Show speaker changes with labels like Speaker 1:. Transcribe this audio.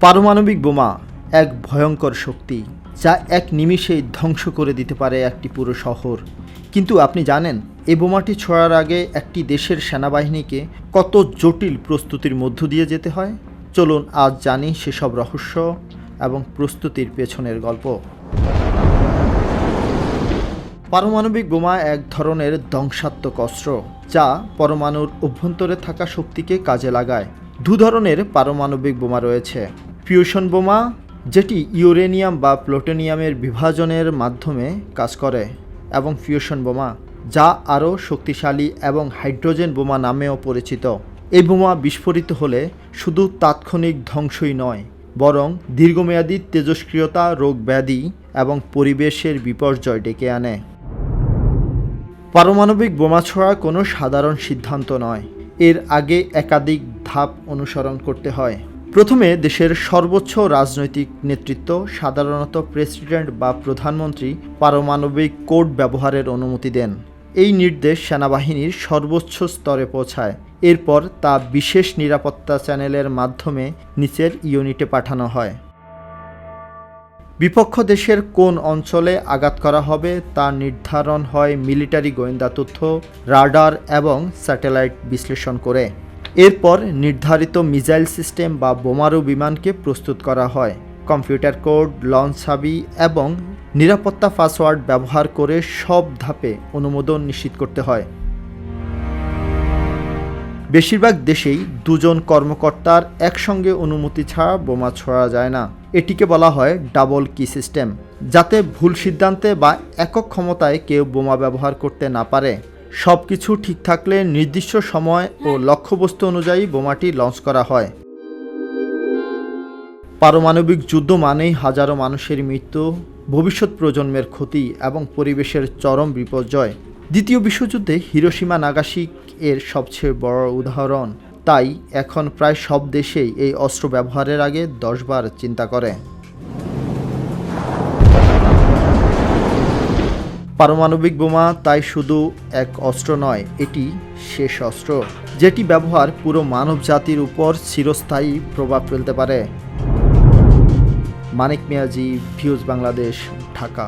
Speaker 1: পারমাণবিক বোমা এক ভয়ঙ্কর শক্তি যা এক নিমিষেই ধ্বংস করে দিতে পারে একটি পুরো শহর। কিন্তু আপনি জানেন, এই বোমাটি ছোঁয়ার আগে একটি দেশের সেনাবাহিনীকে কত জটিল প্রস্তুতির মধ্য দিয়ে যেতে হয়? চলুন আজ জানি সেসব রহস্য এবং প্রস্তুতির পেছনের গল্প। পারমাণবিক বোমা এক ধরনের ধ্বংসাত্মক অস্ত্র যা পরমাণুর অভ্যন্তরে থাকা শক্তিকে কাজে লাগায়। দু ধরনের পারমাণবিক বোমা রয়েছে। ফিউশন বোমা, যেটি ইউরেনিয়াম বা প্লুটোনিয়ামের বিভাজনের মাধ্যমে কাজ করে, এবং ফিউশন বোমা, যা আরও শক্তিশালী এবং হাইড্রোজেন বোমা নামেও পরিচিত। এই বোমা বিস্ফোরিত হলে শুধু তাৎক্ষণিক ধ্বংসই নয়, বরং দীর্ঘমেয়াদী তেজস্ক্রিয়তা রোগ ব্যাধি এবং পরিবেশের বিপর্যয় ডেকে আনে। পারমাণবিক বোমা ছোড়া কোনো সাধারণ সিদ্ধান্ত নয়। এর আগে একাধিক ধাপ অনুসরণ করতে হয়। প্রথমে দেশের সর্বোচ্চ রাজনৈতিক নেতৃত্ব, সাধারণত প্রেসিডেন্ট বা প্রধানমন্ত্রী, পারমাণবিক কোড ব্যবহারের অনুমতি দেন। এই নির্দেশ সেনাবাহিনীর সর্বোচ্চ স্তরে পৌঁছায়। এরপর তা বিশেষ নিরাপত্তা চ্যানেলের মাধ্যমে নিচের ইউনিটে পাঠানো হয়। বিপক্ষ দেশের কোন অঞ্চলে আঘাত করা হবে তা নির্ধারণ হয় মিলিটারি গোয়েন্দা তথ্য, রাডার এবং স্যাটেলাইট বিশ্লেষণ করে। এরপর নির্ধারিত মিসাইল সিস্টেম বা বোমারু বিমানকে প্রস্তুত করা হয়। কম্পিউটার কোড, লঞ্চ ছাবি এবং নিরাপত্তা পাসওয়ার্ড ব্যবহার করে সব ধাপে অনুমোদন নিশ্চিত করতে হয়। বেশিরভাগ দেশেই দুজন কর্মকর্তার একসঙ্গে অনুমতি ছাড়া বোমা ছোড়া যায় না। এটিকে বলা হয় ডাবল কি সিস্টেম, যাতে ভুল সিদ্ধান্তে বা একক ক্ষমতায় কেউ বোমা ব্যবহার করতে না পারে। সব কিছু ঠিক থাকলে নির্দিষ্ট সময় ও লক্ষ্যবস্তু অনুযায়ী বোমাটি লঞ্চ করা হয়। পারমাণবিক যুদ্ধ মানেই হাজারো মানুষের মৃত্যু ভবিষ্যৎ প্রজন্মের ক্ষতি এবং পরিবেশের চরম বিপর্যয়। দ্বিতীয় বিশ্বযুদ্ধে হিরোসীমা নাগাসিক এর সবচেয়ে বড় উদাহরণ। তাই এখন প্রায় সব দেশেই এই অস্ত্র ব্যবহারের আগে দশবার চিন্তা করে। পারমাণবিক বোমা তাই শুধু এক অস্ত্র নয়, এটি শেষ অস্ত্র, যেটি ব্যবহার পুরো মানব জাতির উপর চিরস্থায়ী প্রভাব ফেলতে পারে। মানিক মিয়াজি ফিউজ বাংলাদেশ, ঢাকা।